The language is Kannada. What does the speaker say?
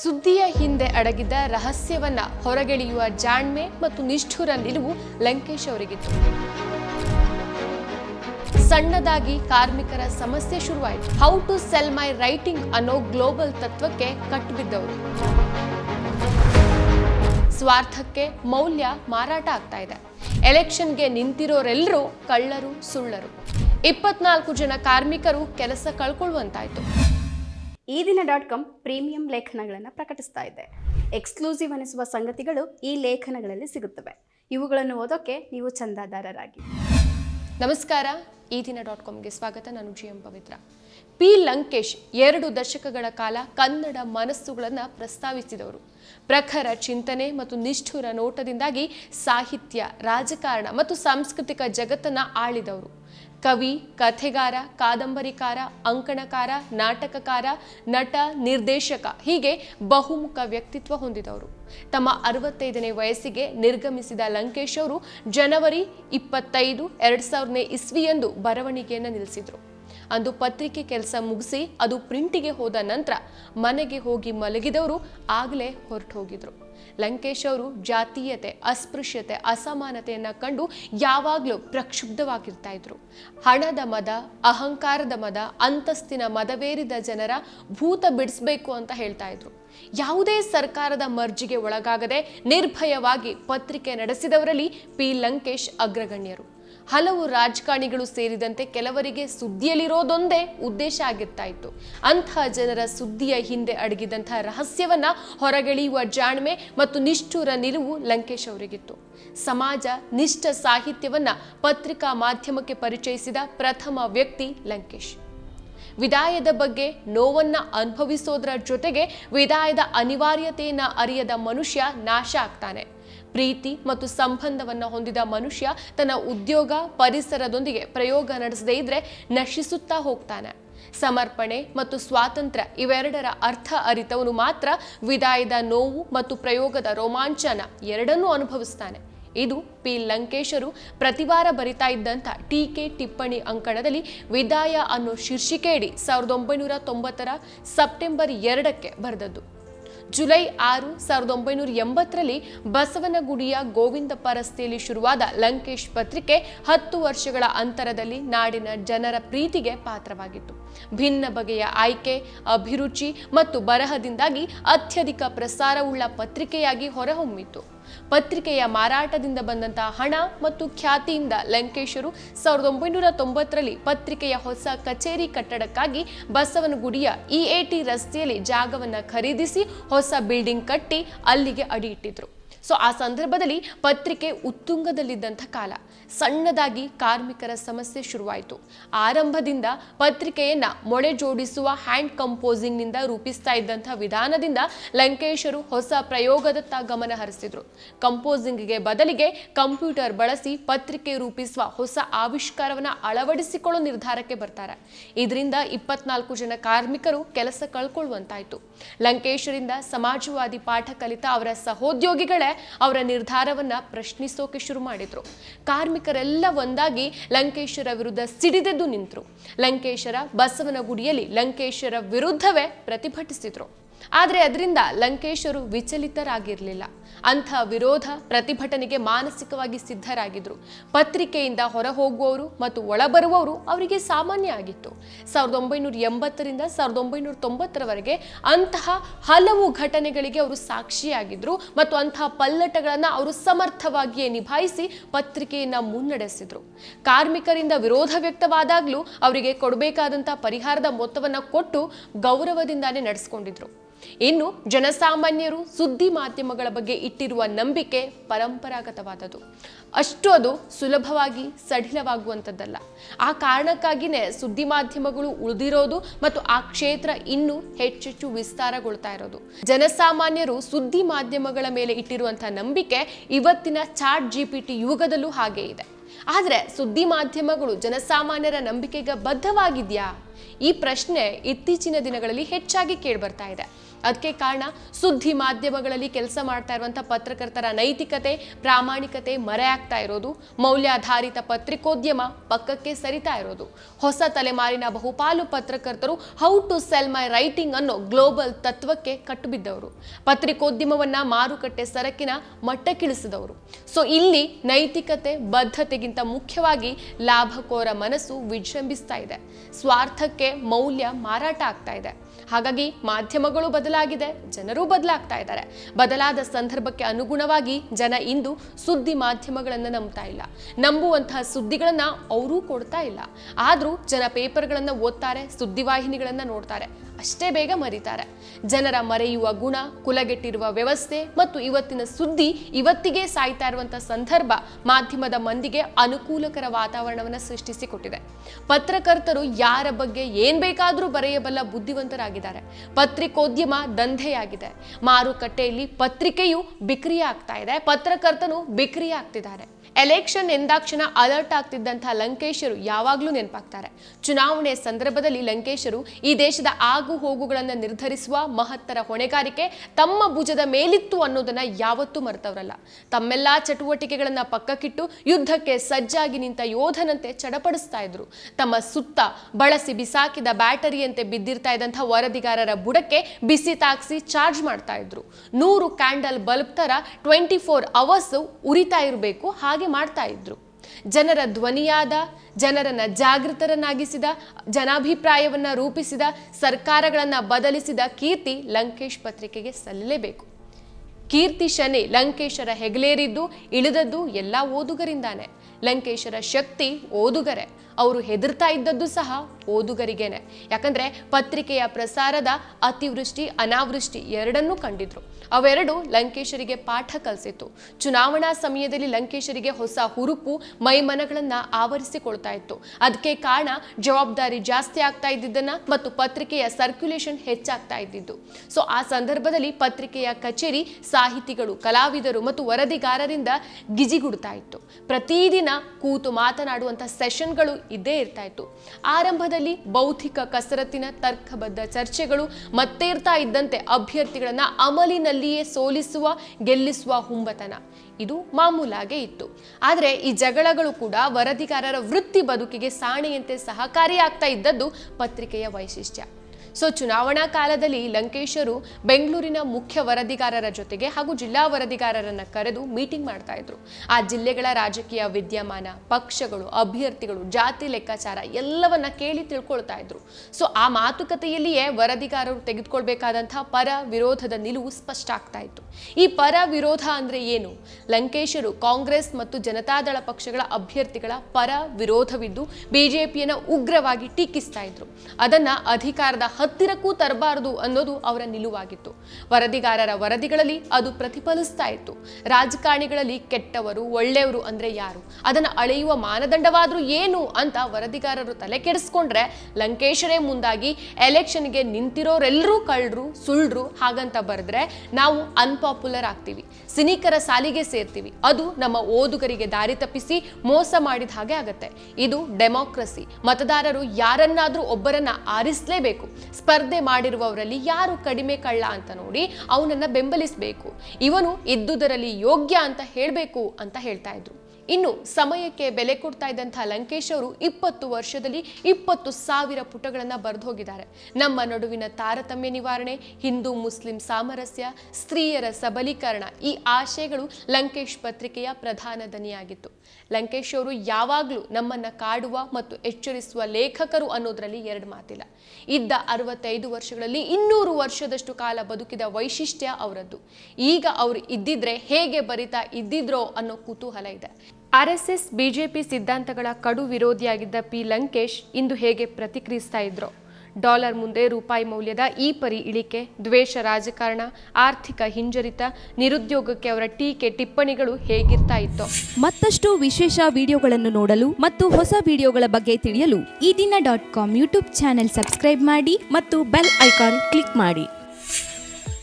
ಸುದ್ದಿಯ ಹಿಂದೆ ಅಡಗಿದ್ದ ರಹಸ್ಯವನ್ನ ಹೊರಗೆಳೆಯುವ ಜಾಣ್ಮೆ ಮತ್ತು ನಿಷ್ಠುರ ನಿಲುವು ಲಂಕೇಶ್ ಅವರಿಗಿತ್ತು. ಸಣ್ಣದಾಗಿ ಕಾರ್ಮಿಕರ ಸಮಸ್ಯೆ ಶುರುವಾಯಿತು. How to sell my writing ಅನ್ನೋ ಗ್ಲೋಬಲ್ ತತ್ವಕ್ಕೆ ಕಟ್ಟಿಬಿದ್ದವರು. ಸ್ವಾರ್ಥಕ್ಕೆ ಮೌಲ್ಯ ಮಾರಾಟ ಆಗ್ತಾ ಇದೆ. ಎಲೆಕ್ಷನ್ಗೆ ನಿಂತಿರೋರೆಲ್ಲರೂ ಕಳ್ಳರು, ಸುಳ್ಳರು. ಇಪ್ಪತ್ನಾಲ್ಕು ಜನ ಕಾರ್ಮಿಕರು ಕೆಲಸ ಕಳ್ಕೊಳ್ಳುವಂತಾಯ್ತು. ಈ ದಿನ ಡಾಟ್ ಕಾಮ್ ಪ್ರೀಮಿಯಂ ಲೇಖನಗಳನ್ನು ಪ್ರಕಟಿಸ್ತಾ ಇದೆ. ಎಕ್ಸ್ಕ್ಲೂಸಿವ್ ಅನಿಸುವ ಸಂಗತಿಗಳು ಈ ಲೇಖನಗಳಲ್ಲಿ ಸಿಗುತ್ತವೆ. ಇವುಗಳನ್ನು ಓದೋಕೆ ನೀವು ಚಂದಾದಾರರಾಗಿ. ನಮಸ್ಕಾರ, ಈ ದಿನ ಡಾಟ್ ಕಾಮ್ಗೆ ಸ್ವಾಗತ. ನಾನು G M Pavitra. P Lankesh ಎರಡು ದಶಕಗಳ ಕಾಲ ಕನ್ನಡ ಮನಸ್ಸುಗಳನ್ನು ಪ್ರಸ್ತಾವಿಸಿದವರು. ಪ್ರಖರ ಚಿಂತನೆ ಮತ್ತು ನಿಷ್ಠುರ ನೋಟದಿಂದಾಗಿ ಸಾಹಿತ್ಯ, ರಾಜಕಾರಣ ಮತ್ತು ಸಾಂಸ್ಕೃತಿಕ ಜಗತ್ತನ್ನು ಆಳಿದವರು. ಕವಿ, ಕಥೆಗಾರ, ಕಾದಂಬರಿಕಾರ, ಅಂಕಣಕಾರ, ನಾಟಕಕಾರ, ನಟ, ನಿರ್ದೇಶಕ ಹೀಗೆ ಬಹುಮುಖ ವ್ಯಕ್ತಿತ್ವ ಹೊಂದಿದವರು. ತಮ್ಮ ಅರವತ್ತೈದನೇ ವಯಸ್ಸಿಗೆ ನಿರ್ಗಮಿಸಿದ ಲಂಕೇಶ್ ಅವರು ಜನವರಿ ಇಪ್ಪತ್ತೈದು, ಎರಡ್ ಸಾವಿರನೇ ಇಸ್ವಿಯಂದು ಬರವಣಿಗೆಯನ್ನು ನಿಲ್ಲಿಸಿದ್ರು. ಅಂದು ಪತ್ರಿಕೆ ಕೆಲಸ ಮುಗಿಸಿ ಅದು ಪ್ರಿಂಟಿಗೆ ಹೋದ ನಂತರ ಮನೆಗೆ ಹೋಗಿ ಮಲಗಿದವರು ಆಗಲೇ ಹೊರಟು ಹೋಗಿದ್ರು ಲಂಕೇಶ್ ಅವರು ಜಾತೀಯತೆ, ಅಸ್ಪೃಶ್ಯತೆ, ಅಸಮಾನತೆಯನ್ನು ಕಂಡು ಯಾವಾಗಲೂ ಪ್ರಕ್ಷುಬ್ಧವಾಗಿರ್ತಾ ಇದ್ರು. ಹಣದ ಮದ, ಅಹಂಕಾರದ ಮದ, ಅಂತಸ್ತಿನ ಮದವೇರಿದ ಜನರ ಭೂತ ಬಿಡಿಸ್ಬೇಕು ಅಂತ ಹೇಳ್ತಾ ಇದ್ರು. ಯಾವುದೇ ಸರ್ಕಾರದ ಮರ್ಜಿಗೆ ಒಳಗಾಗದೆ ನಿರ್ಭಯವಾಗಿ ಪತ್ರಿಕೆ ನಡೆಸಿದವರಲ್ಲಿ ಪಿ ಲಂಕೇಶ್ ಅಗ್ರಗಣ್ಯರು. ಹಲವು ರಾಜಕಾರಣಿಗಳು ಸೇರಿದಂತೆ ಕೆಲವರಿಗೆ ಸುದ್ದಿಯಲ್ಲಿರೋದೊಂದೇ ಉದ್ದೇಶ ಆಗಿರ್ತಾ ಇತ್ತು ಅಂತಹ ಜನರ ಸುದ್ದಿಯ ಹಿಂದೆ ಅಡಗಿದಂತಹ ರಹಸ್ಯವನ್ನ ಹೊರಗೆಳೆಯುವ ಜಾಣ್ಮೆ ಮತ್ತು ನಿಷ್ಠುರ ನಿಲುವು ಲಂಕೇಶ್ ಅವರಿಗಿತ್ತು. ಸಮಾಜ ನಿಷ್ಠ ಸಾಹಿತ್ಯವನ್ನ ಪತ್ರಿಕಾ ಮಾಧ್ಯಮಕ್ಕೆ ಪರಿಚಯಿಸಿದ ಪ್ರಥಮ ವ್ಯಕ್ತಿ ಲಂಕೇಶ್. ವಿದಾಯದ ಬಗ್ಗೆ ನೋವನ್ನ ಅನುಭವಿಸೋದ್ರ ಜೊತೆಗೆ ವಿದಾಯದ ಅನಿವಾರ್ಯತೆಯನ್ನ ಅರಿಯದ ಮನುಷ್ಯ ನಾಶ ಆಗ್ತಾನೆ. ಪ್ರೀತಿ ಮತ್ತು ಸಂಬಂಧವನ್ನು ಹೊಂದಿದ ಮನುಷ್ಯ ತನ್ನ ಉದ್ಯೋಗ, ಪರಿಸರದೊಂದಿಗೆ ಪ್ರಯೋಗ ನಡೆಸದೇ ಇದ್ರೆ ನಶಿಸುತ್ತಾ ಹೋಗ್ತಾನೆ. ಸಮರ್ಪಣೆ ಮತ್ತು ಸ್ವಾತಂತ್ರ್ಯ ಇವೆರಡರ ಅರ್ಥ ಅರಿತವನು ಮಾತ್ರ ವಿದಾಯದ ನೋವು ಮತ್ತು ಪ್ರಯೋಗದ ರೋಮಾಂಚನ ಎರಡನ್ನೂ ಅನುಭವಿಸ್ತಾನೆ. ಇದು ಪಿ. ಲಂಕೇಶರು ಪ್ರತಿವಾರ ಬರಿತಾ ಇದ್ದಂಥ ಟೀಕೆ ಟಿಪ್ಪಣಿ ಅಂಕಣದಲ್ಲಿ ವಿದಾಯ ಅನ್ನೋ ಶೀರ್ಷಿಕೆಯಡಿ ಸಾವಿರದ ಒಂಬೈನೂರ ತೊಂಬತ್ತರ ಸೆಪ್ಟೆಂಬರ್ ಎರಡಕ್ಕೆ ಬರೆದದ್ದು. ಜುಲೈ ಆರು ಸಾವಿರದ ಒಂಬೈನೂರ ಎಂಬತ್ತರಲ್ಲಿ ಬಸವನಗುಡಿಯ ಗೋವಿಂದಪ್ಪ ರಸ್ತೆಯಲ್ಲಿ ಶುರುವಾದ ಲಂಕೇಶ್ ಪತ್ರಿಕೆ ಹತ್ತು ವರ್ಷಗಳ ಅಂತರದಲ್ಲಿ ನಾಡಿನ ಜನರ ಪ್ರೀತಿಗೆ ಪಾತ್ರವಾಗಿತ್ತು. ಭಿನ್ನ ಬಗೆಯ ಆಯ್ಕೆ, ಅಭಿರುಚಿ ಮತ್ತು ಬರಹದಿಂದಾಗಿ ಅತ್ಯಧಿಕ ಪ್ರಸಾರವುಳ್ಳ ಪತ್ರಿಕೆಯಾಗಿ ಹೊರಹೊಮ್ಮಿತು. ಪತ್ರಿಕೆಯ ಮಾರಾಟದಿಂದ ಬಂದಂತಹ ಹಣ ಮತ್ತು ಖ್ಯಾತಿಯಿಂದ ಲಂಕೇಶರು ಸಾವಿರದ ಒಂಬೈನೂರ ತೊಂಬತ್ತರಲ್ಲಿ ಪತ್ರಿಕೆಯ ಹೊಸ ಕಚೇರಿ ಕಟ್ಟಡಕ್ಕಾಗಿ ಬಸವನಗುಡಿಯ ಇಎಟಿ ರಸ್ತೆಯಲ್ಲಿ ಜಾಗವನ್ನು ಖರೀದಿಸಿ ಹೊಸ ಬಿಲ್ಡಿಂಗ್ ಕಟ್ಟಿ ಅಲ್ಲಿಗೆ ಅಡಿ ಇಟ್ಟಿದ್ರು. ಸೊ ಆ ಸಂದರ್ಭದಲ್ಲಿ ಪತ್ರಿಕೆ ಉತ್ತುಂಗದಲ್ಲಿದ್ದಂಥ ಕಾಲ. ಸಣ್ಣದಾಗಿ ಕಾರ್ಮಿಕರ ಸಮಸ್ಯೆ ಶುರುವಾಯಿತು. ಆರಂಭದಿಂದ ಪತ್ರಿಕೆಯನ್ನ ಮೊಳೆ ಜೋಡಿಸುವ ಹ್ಯಾಂಡ್ ಕಂಪೋಸಿಂಗ್ನಿಂದ ರೂಪಿಸ್ತಾ ಇದ್ದಂಥ ವಿಧಾನದಿಂದ ಲಂಕೇಶರು ಹೊಸ ಪ್ರಯೋಗದತ್ತ ಗಮನ ಹರಿಸಿದ್ರು. ಕಂಪೋಸಿಂಗ್ಗೆ ಬದಲಿಗೆ ಕಂಪ್ಯೂಟರ್ ಬಳಸಿ ಪತ್ರಿಕೆ ರೂಪಿಸುವ ಹೊಸ ಆವಿಷ್ಕಾರವನ್ನ ಅಳವಡಿಸಿಕೊಳ್ಳೋ ನಿರ್ಧಾರಕ್ಕೆ ಬರ್ತಾರೆ. ಇದರಿಂದ ಇಪ್ಪತ್ನಾಲ್ಕು ಜನ ಕಾರ್ಮಿಕರು ಕೆಲಸ ಕಳ್ಕೊಳ್ಳುವಂತಾಯಿತು. ಲಂಕೇಶರಿಂದ ಸಮಾಜವಾದಿ ಪಾಠ ಕಲಿತ ಅವರ ಸಹೋದ್ಯೋಗಿಗಳೇ ಅವರ ನಿರ್ಧಾರವನ್ನ ಪ್ರಶ್ನಿಸೋಕೆ ಶುರು ಮಾಡಿದರು. ಕಾರ್ಮಿಕರೆಲ್ಲ ಒಂದಾಗಿ ಲಂಕೇಶ್ವರ ವಿರುದ್ಧ ಸಿಡಿದೆದ್ದು ನಿಂತರು. ಲಂಕೇಶ್ವರ ಬಸವನಗುಡಿಯಲ್ಲಿ ಲಂಕೇಶ್ವರ ವಿರುದ್ಧವೇ ಪ್ರತಿಭಟಿಸಿದ್ರು. ಆದರೆ ಅದರಿಂದ ಲಂಕೇಶರು ವಿಚಲಿತರಾಗಿರಲಿಲ್ಲ. ಅಂಥ ವಿರೋಧ ಪ್ರತಿಭಟನೆಗೆ ಮಾನಸಿಕವಾಗಿ ಸಿದ್ಧರಾಗಿದ್ದರು ಪತ್ರಿಕೆಯಿಂದ ಹೊರ ಹೋಗುವವರು ಮತ್ತು ಒಳಬರುವವರು ಅವರಿಗೆ ಸಾಮಾನ್ಯ ಆಗಿತ್ತು. ಸಾವಿರದ ಒಂಬೈನೂರ ಎಂಬತ್ತರಿಂದ ಸಾವಿರದ ಒಂಬೈನೂರ ತೊಂಬತ್ತರವರೆಗೆ ಅಂತಹ ಹಲವು ಘಟನೆಗಳಿಗೆ ಅವರು ಸಾಕ್ಷಿಯಾಗಿದ್ದರು ಮತ್ತು ಅಂತಹ ಪಲ್ಲಟಗಳನ್ನು ಅವರು ಸಮರ್ಥವಾಗಿಯೇ ನಿಭಾಯಿಸಿ ಪತ್ರಿಕೆಯನ್ನು ಮುನ್ನಡೆಸಿದರು. ಕಾರ್ಮಿಕರಿಂದ ವಿರೋಧ ವ್ಯಕ್ತವಾದಾಗಲೂ ಅವರಿಗೆ ಕೊಡಬೇಕಾದಂಥ ಪರಿಹಾರದ ಮೊತ್ತವನ್ನು ಕೊಟ್ಟು ಗೌರವದಿಂದಾನೇ ನಡೆಸ್ಕೊಂಡಿದ್ರು. ಇನ್ನು ಜನಸಾಮಾನ್ಯರು ಸುದ್ದಿ ಮಾಧ್ಯಮಗಳ ಬಗ್ಗೆ ಇಟ್ಟಿರುವ ನಂಬಿಕೆ ಪರಂಪರಾಗತವಾದದ್ದು. ಅಷ್ಟು ಅದು ಸುಲಭವಾಗಿ ಸಡಿಲವಾಗುವಂಥದ್ದಲ್ಲ. ಆ ಕಾರಣಕ್ಕಾಗಿಯೇ ಸುದ್ದಿ ಮಾಧ್ಯಮಗಳು ಉಳಿದಿರೋದು ಮತ್ತು ಆ ಕ್ಷೇತ್ರ ಇನ್ನೂ ಹೆಚ್ಚೆಚ್ಚು ವಿಸ್ತಾರಗೊಳ್ತಾ ಇರೋದು. ಜನಸಾಮಾನ್ಯರು ಸುದ್ದಿ ಮಾಧ್ಯಮಗಳ ಮೇಲೆ ಇಟ್ಟಿರುವಂತಹ ನಂಬಿಕೆ ಇವತ್ತಿನ ಚಾಟ್ ಜಿ ಪಿ ಟಿ ಯುಗದಲ್ಲೂ ಹಾಗೆ ಇದೆ. ಆದರೆ ಸುದ್ದಿ ಮಾಧ್ಯಮಗಳು ಜನಸಾಮಾನ್ಯರ ನಂಬಿಕೆಗೆ ಬದ್ಧವಾಗಿದ್ಯಾ? ಈ ಪ್ರಶ್ನೆ ಇತ್ತೀಚಿನ ದಿನಗಳಲ್ಲಿ ಹೆಚ್ಚಾಗಿ ಕೇಳ್ಬರ್ತಾ ಇದೆ. ಅದಕ್ಕೆ ಕಾರಣ ಸುದ್ದಿ ಮಾಧ್ಯಮಗಳಲ್ಲಿ ಕೆಲಸ ಮಾಡ್ತಾ ಇರುವಂಥ ಪತ್ರಕರ್ತರ ನೈತಿಕತೆ, ಪ್ರಾಮಾಣಿಕತೆ ಮರೆಯಾಗ್ತಾ ಇರೋದು, ಮೌಲ್ಯಾಧಾರಿತ ಪತ್ರಿಕೋದ್ಯಮ ಪಕ್ಕಕ್ಕೆ ಸರಿತಾ ಇರೋದು. ಹೊಸ ತಲೆಮಾರಿನ ಬಹುಪಾಲು ಪತ್ರಕರ್ತರು how to sell my writing ಅನ್ನೋ ಗ್ಲೋಬಲ್ ತತ್ವಕ್ಕೆ ಕಟ್ಟುಬಿದ್ದವರು. ಪತ್ರಿಕೋದ್ಯಮವನ್ನ ಮಾರುಕಟ್ಟೆ ಸರಕಿನ ಮಟ್ಟಕ್ಕಿಳಿಸಿದವರು. ಸೊ ಇಲ್ಲಿ ನೈತಿಕತೆ, ಬದ್ಧತೆಗಿಂತ ಮುಖ್ಯವಾಗಿ ಲಾಭಕೋರ ಮನಸ್ಸು ವಿಜೃಂಭಿಸ್ತಾ ಇದೆ. ಸ್ವಾರ್ಥಕ್ಕೆ ಮೌಲ್ಯ ಮಾರಾಟ ಆಗ್ತಾ ಇದೆ. ಹಾಗಾಗಿ ಮಾಧ್ಯಮಗಳು ಬದಲಾಗಿದೆ, ಜನರು ಬದಲಾಗ್ತಾ ಇದ್ದಾರೆ. ಬದಲಾದ ಸಂದರ್ಭಕ್ಕೆ ಅನುಗುಣವಾಗಿ ಜನ ಇಂದು ಸುದ್ದಿ ಮಾಧ್ಯಮಗಳನ್ನು ನಂಬ್ತಾ ಇಲ್ಲ. ನಂಬುವಂತಹ ಸುದ್ದಿಗಳನ್ನು ಅವರೂ ಕೊಡ್ತಾ ಇಲ್ಲ. ಆದರೂ ಜನ ಪೇಪರ್ಗಳನ್ನು ಓದ್ತಾರೆ, ಸುದ್ದಿವಾಹಿನಿಗಳನ್ನು ನೋಡ್ತಾರೆ. ಅಷ್ಟೇ ಬೇಗ ಮರಿತಾರೆ. ಜನರ ಮರೆಯುವ ಗುಣ, ಕುಲಗೆಟ್ಟಿರುವ ವ್ಯವಸ್ಥೆ ಮತ್ತು ಇವತ್ತಿನ ಸುದ್ದಿ ಇವತ್ತಿಗೆ ಸಾಯ್ತಾ ಇರುವಂತಹ ಸಂದರ್ಭ ಮಾಧ್ಯಮದ ಮಂದಿಗೆ ಅನುಕೂಲಕರ ವಾತಾವರಣವನ್ನು ಸೃಷ್ಟಿಸಿಕೊಟ್ಟಿದೆ. ಪತ್ರಕರ್ತರು ಯಾರ ಬಗ್ಗೆ ಏನ್ ಬೇಕಾದರೂ ಬರೆಯಬಲ್ಲ ಬುದ್ಧಿವಂತರಾಗಿದ್ದಾರೆ. ಪತ್ರಿಕೋದ್ಯಮ ದಂಧೆಯಾಗಿದೆ. ಮಾರುಕಟ್ಟೆಯಲ್ಲಿ ಪತ್ರಿಕೆಯು ಬಿಕ್ರಿಯಾಗ್ತಾ ಇದೆ. ಪತ್ರಕರ್ತನು ಬಿಕ್ರಿ ಆಗ್ತಿದ್ದಾರೆ ಎಲೆಕ್ಷನ್ ಎಂದಾಕ್ಷಣ ಅಲರ್ಟ್ ಆಗ್ತಿದ್ದಂತಹ ಲಂಕೇಶರು ಯಾವಾಗಲೂ ನೆನಪಾಗ್ತಾರೆ. ಚುನಾವಣೆ ಸಂದರ್ಭದಲ್ಲಿ ಲಂಕೇಶರು ಈ ದೇಶದ ಆಗು ಹೋಗುಗಳನ್ನು ನಿರ್ಧರಿಸುವ ಮಹತ್ತರ ಹೊಣೆಗಾರಿಕೆ ತಮ್ಮ ಭುಜದ ಮೇಲಿತ್ತು ಅನ್ನೋದನ್ನ ಯಾವತ್ತೂ ಮರೆತವರಲ್ಲ. ತಮ್ಮೆಲ್ಲಾ ಚಟುವಟಿಕೆಗಳನ್ನ ಪಕ್ಕಕ್ಕಿಟ್ಟು ಯುದ್ಧಕ್ಕೆ ಸಜ್ಜಾಗಿ ನಿಂತ ಯೋಧನಂತೆ ಚಡಪಡಿಸ್ತಾ ಇದ್ರು. ತಮ್ಮ ಸುತ್ತ ಬಳಸಿ ಬಿಸಾಕಿದ ಬ್ಯಾಟರಿಯಂತೆ ಬಿದ್ದಿರ್ತಾ ಇದ್ದಂತಹ ವರದಿಗಾರರ ಬುಡಕ್ಕೆ ಬಿಸಿ ತಾಕ್ಸಿ ಚಾರ್ಜ್ ಮಾಡ್ತಾ ಇದ್ರು. ನೂರು ಕ್ಯಾಂಡಲ್ ಬಲ್ಬ್ ತರ ಟ್ವೆಂಟಿ ಫೋರ್ ಅವರ್ಸ್ ಉರಿತಾ ಇರಬೇಕು ಮಾಡ್ತಾ ಇದ್ರು. ಜನರ ಧ್ವನಿಯಾದ, ಜನರನ್ನ ಜಾಗೃತರನ್ನಾಗಿಸಿದ, ಜನಾಭಿಪ್ರಾಯವನ್ನ ರೂಪಿಸಿದ, ಸರ್ಕಾರಗಳನ್ನ ಬದಲಿಸಿದ ಕೀರ್ತಿ ಲಂಕೇಶ್ ಪತ್ರಿಕೆಗೆ ಸಲ್ಲಲೇಬೇಕು. ಕೀರ್ತಿ ಶನಿ ಲಂಕೇಶರ ಹೆಗಲೇರಿದ್ದು, ಇಳಿದದ್ದು ಎಲ್ಲ ಓದುಗರಿಂದಾನೆ. ಲಂಕೇಶರ ಶಕ್ತಿ ಓದುಗರೆ. ಅವರು ಹೆದರ್ತಾ ಇದ್ದದ್ದು ಸಹ ಓದುಗರಿಗೇನೆ. ಯಾಕಂದ್ರೆ ಪತ್ರಿಕೆಯ ಪ್ರಸಾರದ ಅತಿವೃಷ್ಟಿ, ಅನಾವೃಷ್ಟಿ ಎರಡನ್ನೂ ಕಂಡಿದ್ರು. ಅವೆರಡು ಲಂಕೇಶರಿಗೆ ಪಾಠ ಕಲಿಸಿತ್ತು. ಚುನಾವಣಾ ಸಮಯದಲ್ಲಿ ಲಂಕೇಶರಿಗೆ ಹೊಸ ಹುರುಪು, ಮೈಮನಗಳನ್ನ ಆವರಿಸಿಕೊಳ್ತಾ ಇತ್ತು. ಅದಕ್ಕೆ ಕಾರಣ ಜವಾಬ್ದಾರಿ ಜಾಸ್ತಿ ಆಗ್ತಾ ಇದ್ದಿದ್ದನ್ನ ಮತ್ತು ಪತ್ರಿಕೆಯ ಸರ್ಕ್ಯುಲೇಷನ್ ಹೆಚ್ಚಾಗ್ತಾ ಇದ್ದಿದ್ದು. ಸೊ ಆ ಸಂದರ್ಭದಲ್ಲಿ ಪತ್ರಿಕೆಯ ಕಚೇರಿ ಸಾಹಿತಿಗಳು, ಕಲಾವಿದರು ಮತ್ತು ವರದಿಗಾರರಿಂದ ಗಿಜಿಗುಡ್ತಾ ಇತ್ತು. ಪ್ರತಿದಿನ ಕೂತು ಮಾತನಾಡುವಂಥ ಸೆಷನ್ಗಳು ಇದ್ದೇ ಇರ್ತಾ ಇತ್ತು ಆರಂಭದಲ್ಲಿ ಬೌದ್ಧಿಕ ಕಸರತ್ತಿನ ತರ್ಕಬದ್ಧ ಚರ್ಚೆಗಳು ಮತ್ತೆ ಇರ್ತಾ ಇದ್ದಂತೆ ಅಭ್ಯರ್ಥಿಗಳನ್ನ ಅಮಲಿನಲ್ಲಿಯೇ ಸೋಲಿಸುವ, ಗೆಲ್ಲಿಸುವ ಹುಂಬತನ ಇದು ಮಾಮೂಲಾಗೆ ಇತ್ತು. ಆದರೆ ಈ ಜಗಳಗಳು ಕೂಡ ವರದಿಗಾರರ ವೃತ್ತಿ ಬದುಕಿಗೆ ಸಾಣೆಯಂತೆ ಸಹಕಾರಿಯಾಗ್ತಾ ಇದ್ದದ್ದು ಪತ್ರಿಕೆಯ ವೈಶಿಷ್ಟ್ಯ. ಸೊ ಚುನಾವಣಾ ಕಾಲದಲ್ಲಿ ಲಂಕೇಶರು ಬೆಂಗಳೂರಿನ ಮುಖ್ಯ ವರದಿಗಾರರ ಜೊತೆಗೆ ಹಾಗೂ ಜಿಲ್ಲಾ ವರದಿಗಾರರನ್ನ ಕರೆದು ಮೀಟಿಂಗ್ ಮಾಡ್ತಾ ಇದ್ರು. ಆ ಜಿಲ್ಲೆಗಳ ರಾಜಕೀಯ, ವಿದ್ಯಮಾನ, ಪಕ್ಷಗಳು, ಅಭ್ಯರ್ಥಿಗಳು, ಜಾತಿ ಲೆಕ್ಕಾಚಾರ ಎಲ್ಲವನ್ನ ಕೇಳಿ ತಿಳ್ಕೊಳ್ತಾ ಇದ್ರು. ಸೊ ಆ ಮಾತುಕತೆಯಲ್ಲಿಯೇ ವರದಿಗಾರರು ತೆಗೆದುಕೊಳ್ಬೇಕಾದಂತಹ ಪರ ವಿರೋಧದ ನಿಲುವು ಸ್ಪಷ್ಟ ಆಗ್ತಾ ಇತ್ತು. ಈ ಪರ ವಿರೋಧ ಅಂದ್ರೆ ಏನು? ಲಂಕೇಶರು ಕಾಂಗ್ರೆಸ್ ಮತ್ತು ಜನತಾದಳ ಪಕ್ಷಗಳ ಅಭ್ಯರ್ಥಿಗಳ ಪರ ವಿರೋಧವಿದ್ದು ಬಿಜೆಪಿಯನ್ನು ಉಗ್ರವಾಗಿ ಟೀಕಿಸ್ತಾ ಇದ್ರು. ಅದನ್ನ ಅಧಿಕಾರದ ಹತ್ತಿರಕ್ಕೂ ತರಬಾರದು ಅನ್ನೋದು ಅವರ ನಿಲುವಾಗಿತ್ತು. ವರದಿಗಾರರ ವರದಿಗಳಲ್ಲಿ ಅದು ಪ್ರತಿಫಲಿಸ್ತಾ ಇತ್ತು. ರಾಜಕಾರಣಿಗಳಲ್ಲಿ ಕೆಟ್ಟವರು, ಒಳ್ಳೆಯವರು ಅಂದ್ರೆ ಯಾರು? ಅದನ್ನ ಅಳೆಯುವ ಮಾನದಂಡವಾದ್ರೂ ಏನು ಅಂತ ವರದಿಗಾರರು ತಲೆ ಕೆಡಿಸ್ಕೊಂಡ್ರೆ ಲಂಕೇಶರೇ ಮುಂದಾಗಿ ಎಲೆಕ್ಷನ್ಗೆ ನಿಂತಿರೋರೆಲ್ಲರೂ ಕಳ್ಳರು ಸುಳ್ಳು ಹಾಗಂತ ಬರೆದ್ರೆ ನಾವು ಅನ್ಪಾಪ್ಯುಲರ್ ಆಗ್ತೀವಿ. ಸಿನಿಕರ ಸಾಲಿಗೆ ಸೇರ್ತೀವಿ. ಅದು ನಮ್ಮ ಓದುಗರಿಗೆ ದಾರಿ ತಪ್ಪಿಸಿ ಮೋಸ ಮಾಡಿದ ಹಾಗೆ ಆಗತ್ತೆ. ಇದು ಡೆಮಾಕ್ರಸಿ. ಮತದಾರರು ಯಾರನ್ನಾದ್ರೂ ಒಬ್ಬರನ್ನ ಆರಿಸಲೇಬೇಕು. ಸ್ಪರ್ಧೆ ಮಾಡಿರುವವರಲ್ಲಿ ಯಾರು ಕಡಿಮೆ ಕಳ್ಳ ಅಂತ ನೋಡಿ ಅವನನ್ನ ಬೆಂಬಲಿಸಬೇಕು. ಇವನು ಇದ್ದುದರಲ್ಲಿ ಯೋಗ್ಯ ಅಂತ ಹೇಳಬೇಕು ಅಂತ ಹೇಳ್ತಾ ಇದ್ರು. ಇನ್ನು ಸಮಯಕ್ಕೆ ಬೆಲೆ ಕೊಡ್ತಾ ಇದ್ದಂತಹ ಲಂಕೇಶ್ ಅವರು ಇಪ್ಪತ್ತು ವರ್ಷದಲ್ಲಿ ಇಪ್ಪತ್ತು ಸಾವಿರ ಪುಟಗಳನ್ನ ಬರೆದು ಹೋಗಿದ್ದಾರೆ. ನಮ್ಮ ನಡುವಿನ ತಾರತಮ್ಯ ನಿವಾರಣೆ, ಹಿಂದೂ ಮುಸ್ಲಿಂ ಸಾಮರಸ್ಯ, ಸ್ತ್ರೀಯರ ಸಬಲೀಕರಣ ಈ ಆಶಯಗಳು ಲಂಕೇಶ್ ಪತ್ರಿಕೆಯ ಪ್ರಧಾನ ದನಿಯಾಗಿತ್ತು. ಲಂಕೇಶ್ ಅವರು ಯಾವಾಗಲೂ ನಮ್ಮನ್ನ ಕಾಡುವ ಮತ್ತು ಎಚ್ಚರಿಸುವ ಲೇಖಕರು ಅನ್ನೋದ್ರಲ್ಲಿ ಎರಡು ಮಾತಿಲ್ಲ. ಇದ್ದ ಅರವತ್ತೈದು ವರ್ಷಗಳಲ್ಲಿ ಇನ್ನೂರು ವರ್ಷದಷ್ಟು ಕಾಲ ಬದುಕಿದ ವೈಶಿಷ್ಟ್ಯ ಅವರದ್ದು. ಈಗ ಅವರು ಇದ್ದಿದ್ರೆ ಹೇಗೆ ಬರಿತಾ ಇದ್ದಿದ್ರೋ ಅನ್ನೋ ಕುತೂಹಲ ಇದೆ. ಆರ್ ಎಸ್ ಎಸ್ ಬಿಜೆಪಿ ಸಿದ್ಧಾಂತಗಳ ಕಡು ವಿರೋಧಿಯಾಗಿದ್ದ ಪಿ ಲಂಕೇಶ್ ಇಂದು ಹೇಗೆ ಪ್ರತಿಕ್ರಿಯಿಸ್ತಾ ಇದ್ರು? ಡಾಲರ್ ಮುಂದೆ ರೂಪಾಯಿ ಮೌಲ್ಯದ ಈ ಪರಿ ಇಳಿಕೆ, ದ್ವೇಷ ರಾಜಕಾರಣ, ಆರ್ಥಿಕ ಹಿಂಜರಿತ, ನಿರುದ್ಯೋಗಕ್ಕೆ ಅವರ ಟೀಕೆ ಟಿಪ್ಪಣಿಗಳು ಹೇಗಿರ್ತಾ ಇತ್ತು? ಮತ್ತಷ್ಟು ವಿಶೇಷ ವಿಡಿಯೋಗಳನ್ನು ನೋಡಲು ಮತ್ತು ಹೊಸ ವಿಡಿಯೋಗಳ ಬಗ್ಗೆ ತಿಳಿಯಲು ಈ ದಿನ dot com YouTube channel subscribe ಮಾಡಿ ಮತ್ತು ಬೆಲ್ ಐಕಾನ್ ಕ್ಲಿಕ್ ಮಾಡಿ.